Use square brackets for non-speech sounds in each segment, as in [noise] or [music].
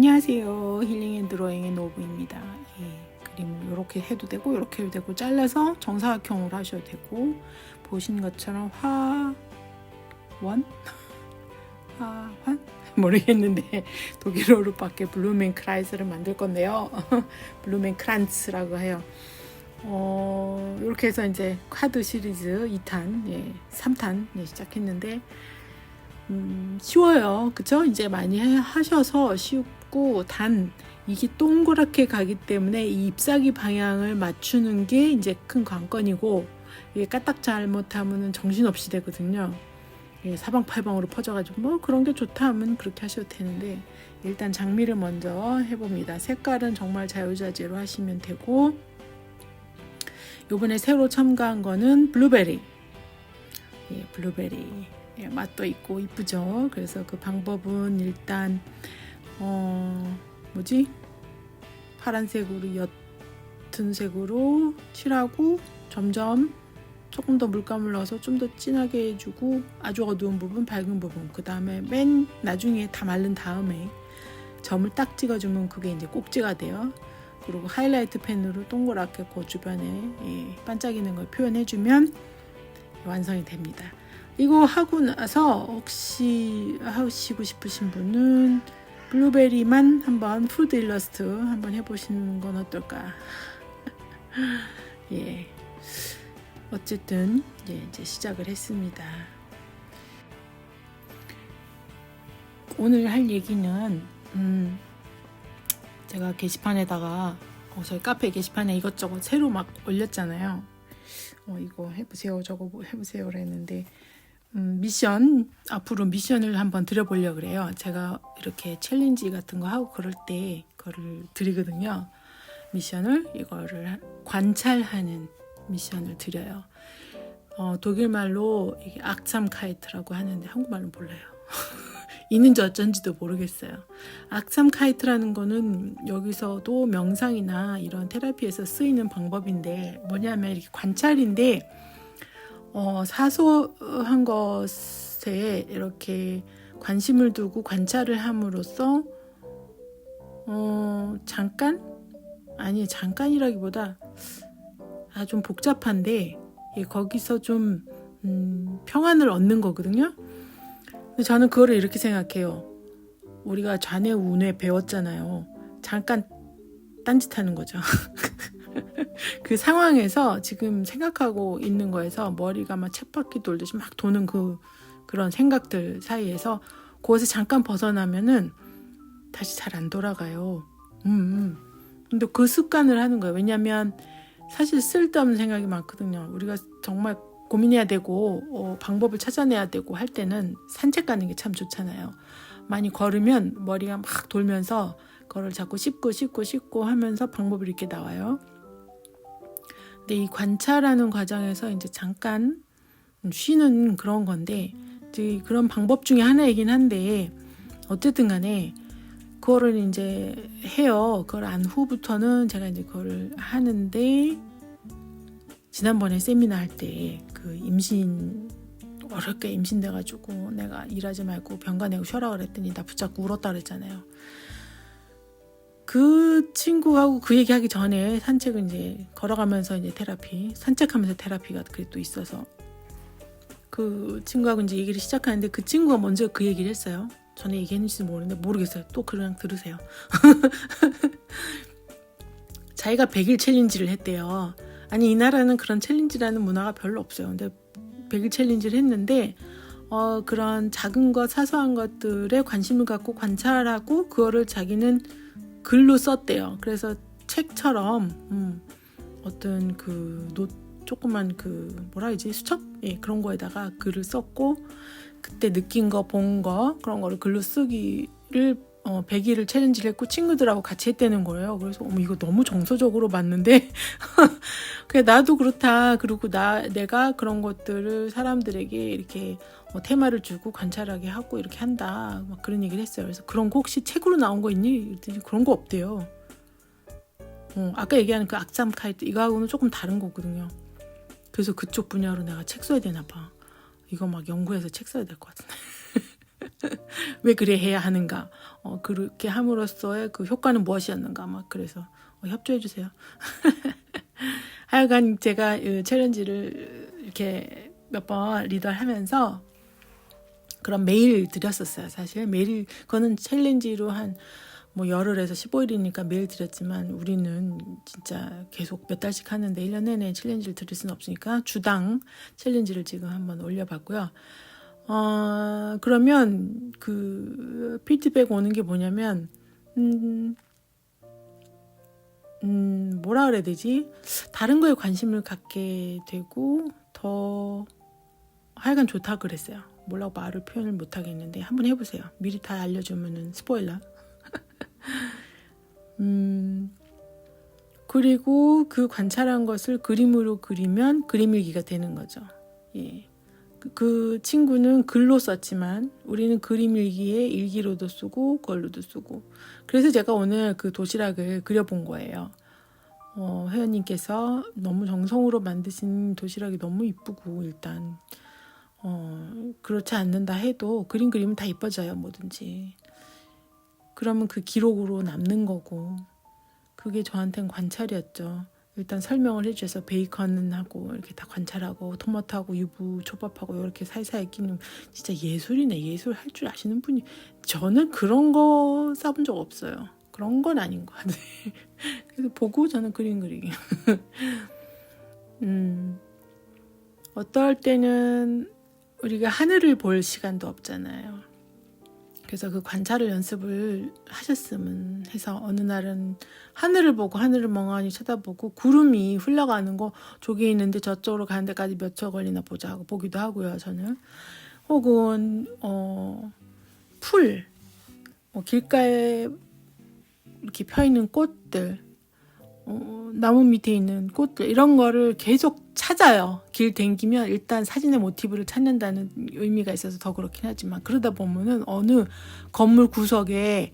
안녕하세요. 힐링 앤 드로잉의 노부입니다. 예, 그림 이렇게 해도 되고 이렇게 해도 되고 잘라서 정사각형으로 하셔도 되고 보신 것처럼 화원 [laughs] 화환 [laughs] 모르겠는데 독일어로 밖에 블루멘 크라이스를 만들 건데요. [laughs] 블루멘 크란츠라고 해요. 어, 이렇게 해서 이제 카드 시리즈 2탄, 예, 3탄 예, 시작했는데 음, 쉬워요. 그쵸? 이제 많이 해- 하셔서 쉽고, 단, 이게 동그랗게 가기 때문에 이 잎사귀 방향을 맞추는 게 이제 큰 관건이고, 이게 까딱 잘못하면 정신없이 되거든요. 예, 사방팔방으로 퍼져가지고, 뭐 그런 게 좋다 하면 그렇게 하셔도 되는데, 일단 장미를 먼저 해봅니다. 색깔은 정말 자유자재로 하시면 되고, 요번에 새로 첨가한 거는 블루베리. 예, 블루베리. 예, 맛도 있고 이쁘죠. 그래서 그 방법은 일단 어 뭐지 파란색으로 옅은 색으로 칠하고 점점 조금 더 물감을 넣어서 좀 더 진하게 해주고 아주 어두운 부분, 밝은 부분 그 다음에 맨 나중에 다 마른 다음에 점을 딱 찍어주면 그게 이제 꼭지가 돼요. 그리고 하이라이트 펜으로 동그랗게 그 주변에 예, 반짝이는 걸 표현해주면 완성이 됩니다. 이거 하고 나서 혹시 하시고 싶으신 분은 블루베리만 한번 푸드 일러스트 한번 해보시는 건 어떨까? [laughs] 예. 어쨌든 예, 이제 시작을 했습니다. 오늘 할 얘기는 음, 제가 게시판에다가 어, 저희 카페 게시판에 이것저것 새로 막 올렸잖아요. 어, 이거 해보세요, 저거 뭐 해보세요, 그랬는데 음, 미션 앞으로 미션을 한번 드려보려 그래요. 제가 이렇게 챌린지 같은 거 하고 그럴 때 그거를 드리거든요. 미션을 이거를 관찰하는 미션을 드려요. 어, 독일 말로 악참 카이트라고 하는데 한국말은 몰라요. [laughs] 있는지 어쩐지도 모르겠어요. 악참 카이트라는 거는 여기서도 명상이나 이런 테라피에서 쓰이는 방법인데 뭐냐면 이렇게 관찰인데 어, 사소한 것에 이렇게 관심을 두고 관찰을 함으로써 어, 잠깐 아니 잠깐이라기보다 아, 좀 복잡한데 예, 거기서 좀 음, 평안을 얻는 거거든요. 근데 저는 그거를 이렇게 생각해요. 우리가 좌뇌 우뇌 배웠잖아요. 잠깐 딴짓하는 거죠. [laughs] [laughs] 그 상황에서 지금 생각하고 있는 거에서 머리가 막 쳇바퀴 돌듯이 막 도는 그 그런 생각들 사이에서 그것에 잠깐 벗어나면은 다시 잘 안 돌아가요. 음, 음. 근데 그 습관을 하는 거예요. 왜냐면 사실 쓸데없는 생각이 많거든요. 우리가 정말 고민해야 되고 어, 방법을 찾아내야 되고 할 때는 산책 가는 게 참 좋잖아요. 많이 걸으면 머리가 막 돌면서 그거를 자꾸 씹고 씹고 씹고 하면서 방법이 이렇게 나와요. 근데 이 관찰하는 과정에서 이제 잠깐 쉬는 그런 건데 그런 방법 중에 하나이긴 한데 어쨌든 간에 그거를 이제 해요. 그걸 안 후부터는 제가 이제 그거를 하는데 지난번에 세미나 할 때 그 임신 어렵게 임신돼가지고 내가 일하지 말고 병가 내고 쉬어라 그랬더니 나 붙잡고 울었다 그랬잖아요. 그 친구하고 그 얘기하기 전에 산책을 이제 걸어가면서 이제 테라피 산책하면서 테라피가 그게 또 있어서 그 친구하고 이제 얘기를 시작하는데 그 친구가 먼저 그 얘기를 했어요. 전에 얘기했는지도 모르는데 모르겠어요. 또 그냥 들으세요. [laughs] 자기가 100일 챌린지를 했대요. 아니 이 나라는 그런 챌린지라는 문화가 별로 없어요. 근데 100일 챌린지를 했는데 어, 그런 작은 것 사소한 것들에 관심을 갖고 관찰하고 그거를 자기는 글로 썼대요. 그래서 책처럼 음, 어떤 그 노, 조그만 그 뭐라 해야지 수첩 예, 그런 거에다가 글을 썼고 그때 느낀 거 본 거 그런 거를 글로 쓰기를 어, 100일을 챌린지를 했고 친구들하고 같이 했다는 거예요. 그래서 어머 이거 너무 정서적으로 맞는데 [laughs] 그래 나도 그렇다. 그리고 나 내가 그런 것들을 사람들에게 이렇게 어, 테마를 주고 관찰하게 하고 이렇게 한다. 막 그런 얘기를 했어요. 그래서 그런 거 혹시 책으로 나온 거 있니? 그런 거 없대요. 어, 아까 얘기하는 그 악잠 카이트 이거하고는 조금 다른 거거든요. 그래서 그쪽 분야로 내가 책 써야 되나 봐. 이거 막 연구해서 책 써야 될 것 같은데. [laughs] [laughs] 왜 그래 해야 하는가? 어, 그렇게 함으로써의 그 효과는 무엇이었는가? 막 그래서 어, 협조해 주세요. [laughs] 하여간 제가 이 챌린지를 이렇게 몇 번 리더를 하면서 그런 메일 드렸었어요. 사실 메일 그거는 챌린지로 한 뭐 열흘에서 15일이니까 매일 드렸지만 우리는 진짜 계속 몇 달씩 하는데 1년 내내 챌린지를 드릴 수는 없으니까 주당 챌린지를 지금 한번 올려봤고요. 어, 그러면 그 피드백 오는 게 뭐냐면, 음, 음, 뭐라 그래야 되지? 다른 거에 관심을 갖게 되고, 더 하여간 좋다 그랬어요. 뭐라고 말을 표현을 못 하겠는데, 한번 해보세요. 미리 다 알려주면은 스포일러. [laughs] 음, 그리고 그 관찰한 것을 그림으로 그리면 그림 일기가 되는 거죠. 예. 그- 그 친구는 글로 썼지만 우리는 그림 일기에 일기로도 쓰고 걸로도 쓰고 그래서 제가 오늘 그 도시락을 그려본 거예요. 어, 회원님께서 너무 정성으로 만드신 도시락이 너무 이쁘고 일단 어, 그렇지 않는다 해도 그림 그리면 다 이뻐져요 뭐든지 그러면 그 기록으로 남는 거고 그게 저한테는 관찰이었죠. 일단 설명을 해주셔서 베이컨은 하고 이렇게 다 관찰하고 토마토하고 유부 초밥하고 이렇게 사이사이 끼는 진짜 예술이네 예술 할 줄 아시는 분이 저는 그런 거 써본 적 없어요. 그런 건 아닌 것 같아요. [laughs] 그래서 보고 저는 그림 그리기. [laughs] 음 어떨 때는 우리가 하늘을 볼 시간도 없잖아요. 그래서 그 관찰을 연습을 하셨으면 해서 어느 날은 하늘을 보고 하늘을 멍하니 쳐다보고 구름이 흘러가는 거 저기 있는데 저쪽으로 가는 데까지 몇 초 걸리나 보자 하고 보기도 하고요 저는. 혹은 어, 풀 어, 길가에 이렇게 펴 있는 꽃들 어, 나무 밑에 있는 꽃들 이런 거를 계속 찾아요. 길 댕기면 일단 사진의 모티브를 찾는다는 의미가 있어서 더 그렇긴 하지만 그러다 보면은 어느 건물 구석에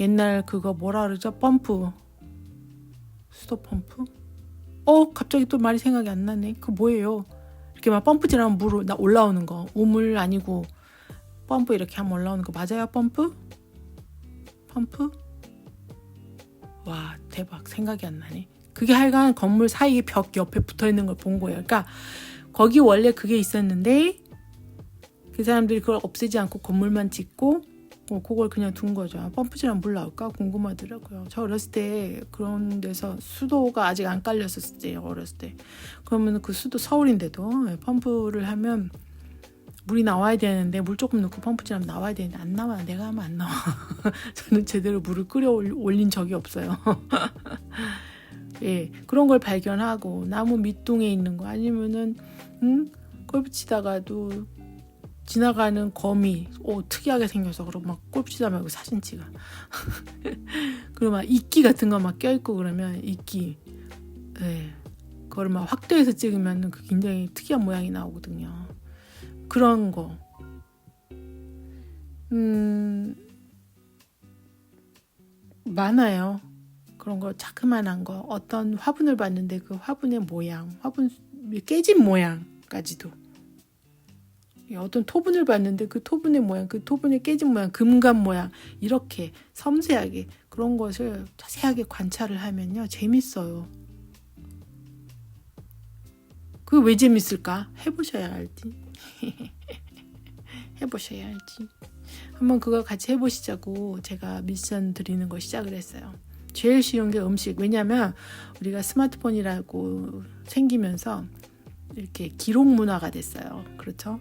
옛날 그거 뭐라 그러죠? 펌프 수도 펌프? 어 갑자기 또 말이 생각이 안 나네. 그 뭐예요? 이렇게 막 펌프질하면 물 나- 올라오는 거 우물 아니고 펌프 이렇게 하면 올라오는 거 맞아요? 펌프? 펌프? 와 대박 생각이 안 나네. 그게 하여간 건물 사이에 벽 옆에 붙어 있는 걸 본 거예요. 그러니까 거기 원래 그게 있었는데 그 사람들이 그걸 없애지 않고 건물만 짓고 어, 그걸 그냥 둔 거죠. 아, 펌프질하면 물 나올까 궁금하더라고요. 저 어렸을 때 그런 데서 수도가 아직 안 깔렸었을 때 어렸을 때 그러면 그 수도 서울인데도 예, 펌프를 하면 물이 나와야 되는데 물 조금 넣고 펌프질하면 나와야 되는데 안 나와 내가 하면 안 나와 [laughs] 저는 제대로 물을 끓여 올- 올린 적이 없어요 [laughs] 예 그런 걸 발견하고 나무 밑동에 있는 거 아니면은 음? 골프 치다가도 지나가는 거미 오 특이하게 생겨서 그럼 막 치다 말고 사진 찍어. [laughs] 그리고 막 이끼 같은 거 막 껴있고 그러면 이끼 예 그걸 막 확대해서 찍으면 그 굉장히 특이한 모양이 나오거든요. 그런 거. 음, 많아요. 그런 거 자그만한 거 어떤 화분을 봤는데 그 화분의 모양, 화분 깨진 모양까지도 예, 어떤 토분을 봤는데 그 토분의 모양, 그 토분의 깨진 모양, 금감 모양 이렇게 섬세하게 그런 것을 자세하게 관찰을 하면요 재밌어요. 그왜 재밌을까? 해보셔야 알지. [laughs] 해보셔야 알지. 한번 그거 같이 해보시자고 제가 미션 드리는 거 시작을 했어요. 제일 쉬운 게 음식. 왜냐면 우리가 스마트폰이라고 생기면서 이렇게 기록 문화가 됐어요. 그렇죠?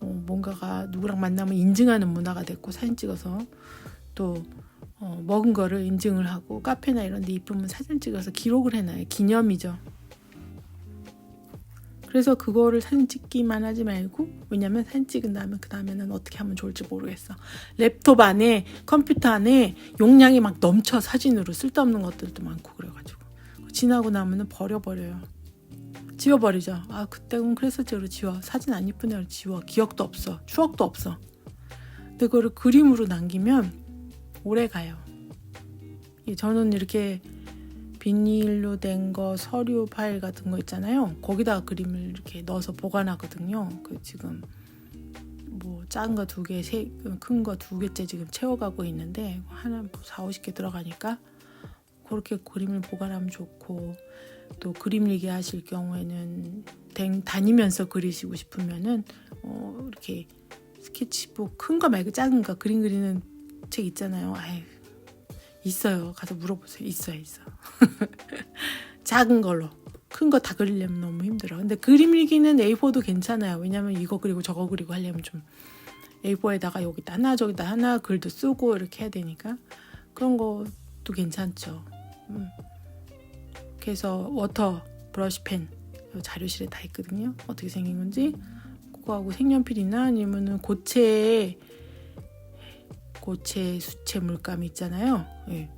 어, 뭔가가 누구랑 만나면 인증하는 문화가 됐고 사진 찍어서 또 어, 먹은 거를 인증을 하고 카페나 이런 데 이쁘면 사진 찍어서 기록을 해놔요. 기념이죠. 그래서 그거를 사진 찍기만 하지 말고 왜냐면 사진 찍은 다음에 그 다음에는 어떻게 하면 좋을지 모르겠어. 랩톱 안에 컴퓨터 안에 용량이 막 넘쳐 사진으로 쓸데없는 것들도 많고 그래가지고 지나고 나면은 버려버려요. 지워버리죠. 아 그때는 그랬었지 그래 지워. 사진 안 이쁘네 지워. 기억도 없어. 추억도 없어. 근데 그거를 그림으로 남기면 오래 가요. 예, 저는 이렇게 비닐로 된 거 서류 파일 같은 거 있잖아요. 거기다가 그림을 이렇게 넣어서 보관하거든요. 그 지금 뭐 작은 거 두 개, 큰 거 두 개째 지금 채워가고 있는데 하나 뭐 4, 50개 들어가니까 그렇게 그림을 보관하면 좋고 또 그림 얘기 하실 경우에는 댕- 다니면서 그리시고 싶으면은 어, 이렇게 스케치북 큰 거 말고 작은 거 그림 그리는 책 있잖아요. 아유 있어요. 가서 물어보세요. 있어요, 있어. [laughs] 작은 걸로 큰 거 다 그리려면 너무 힘들어. 근데 그림 일기는 A4도 괜찮아요. 왜냐면 이거 그리고 저거 그리고 하려면 좀 A4에다가 여기다 하나 저기다 하나 글도 쓰고 이렇게 해야 되니까 그런 것도 괜찮죠. 음. 그래서 워터 브러쉬 펜 자료실에 다 있거든요. 어떻게 생긴 건지 그거하고 색연필이나 아니면은 고체 고체 수채 물감 있잖아요. 예.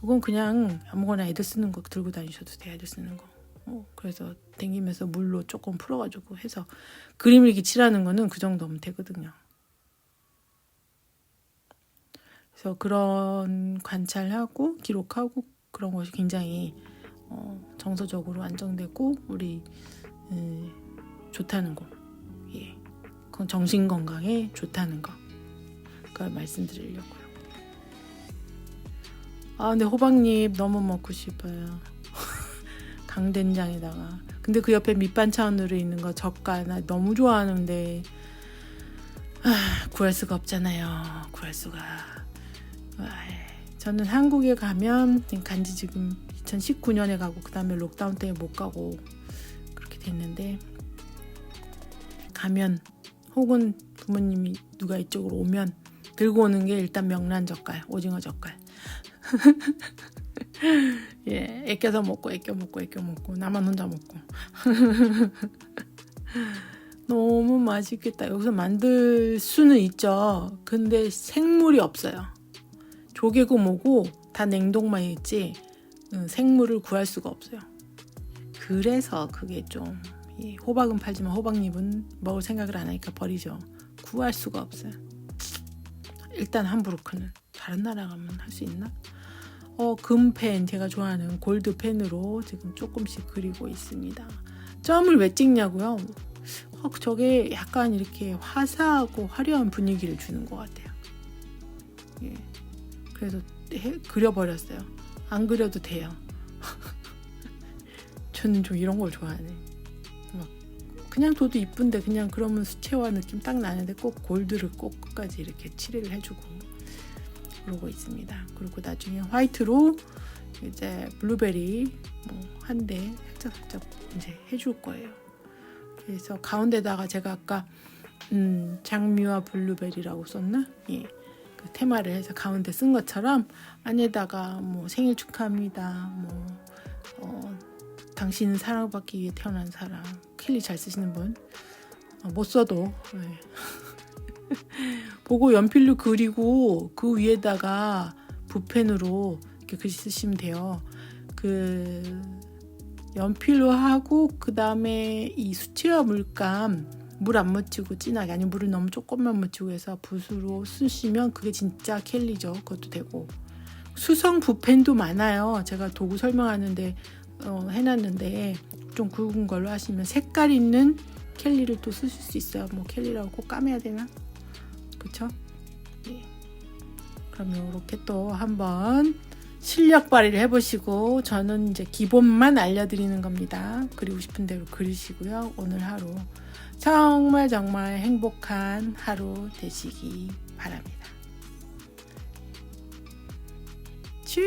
그건 그냥 아무거나 애들 쓰는 거 들고 다니셔도 돼요. 애들 쓰는 거. 어, 그래서 댕기면서 물로 조금 풀어가지고 해서 그림 일기 칠하는 거는 그 정도면 되거든요. 그래서 그런 관찰하고 기록하고 그런 것이 굉장히 어, 정서적으로 안정되고 우리 음, 좋다는 거, 예, 그건 정신 건강에 좋다는 거, 그걸 말씀드리려고요. 아, 근데 호박잎 너무 먹고 싶어요. [laughs] 강된장에다가. 근데 그 옆에 밑반찬으로 있는 거 젓갈 나 너무 좋아하는데 아, 구할 수가 없잖아요. 구할 수가. 아, 저는 한국에 가면 간지 지금 2019년에 가고 그 다음에 록다운 때문에 못 가고 그렇게 됐는데 가면 혹은 부모님이 누가 이쪽으로 오면 들고 오는 게 일단 명란 젓갈, 오징어 젓갈. [laughs] 예, 애껴서 먹고 애껴 먹고 애껴 먹고 나만 혼자 먹고 [laughs] 너무 맛있겠다. 여기서 만들 수는 있죠. 근데 생물이 없어요. 조개고 뭐고 다 냉동만 있지 응, 생물을 구할 수가 없어요. 그래서 그게 좀 예, 호박은 팔지만 호박잎은 먹을 생각을 안 하니까 버리죠. 구할 수가 없어요. 일단 함부르크는 다른 나라 가면 할 수 있나? 어, 금펜 제가 좋아하는 골드 펜으로 지금 조금씩 그리고 있습니다. 점을 왜 찍냐고요? 어, 저게 약간 이렇게 화사하고 화려한 분위기를 주는 것 같아요. 예. 그래서 해- 그려버렸어요. 안 그려도 돼요. [laughs] 저는 좀 이런 걸 좋아하네. 막 그냥 둬도 이쁜데 그냥 그러면 수채화 느낌 딱 나는데 꼭 골드를 꼭 끝까지 이렇게 칠을 해주고 그러고 있습니다. 그리고 나중에 화이트로 이제 블루베리 뭐 한 대 살짝 살짝 이제 해줄 거예요. 그래서 가운데다가 제가 아까 음, 장미와 블루베리라고 썼나? 예. 그 테마를 해서 가운데 쓴 것처럼 안에다가 뭐 생일 축하합니다. 뭐 어, 당신은 사랑받기 위해 태어난 사람. 켈리 잘 쓰시는 분. 어, 못 써도 예. [laughs] 보고 연필로 그리고 그 위에다가 붓펜으로 이렇게 글씨 쓰시면 돼요. 그 연필로 하고 그 다음에 이 수채화 물감 물 안 묻히고 진하게 아니 물을 너무 조금만 묻히고 해서 붓으로 쓰시면 그게 진짜 켈리죠. 그것도 되고 수성 붓펜도 많아요. 제가 도구 설명하는데 어, 해놨는데 좀 굵은 걸로 하시면 색깔 있는 켈리를 또 쓰실 수 있어요. 뭐 켈리라고 꼭 까매야 되나? 그쵸? 예. 그러면 이렇게 또 한번 실력 발휘를 해보시고 저는 이제 기본만 알려드리는 겁니다. 그리고 싶은 대로 그리시고요. 오늘 하루 정말 정말 행복한 하루 되시기 바랍니다. 츄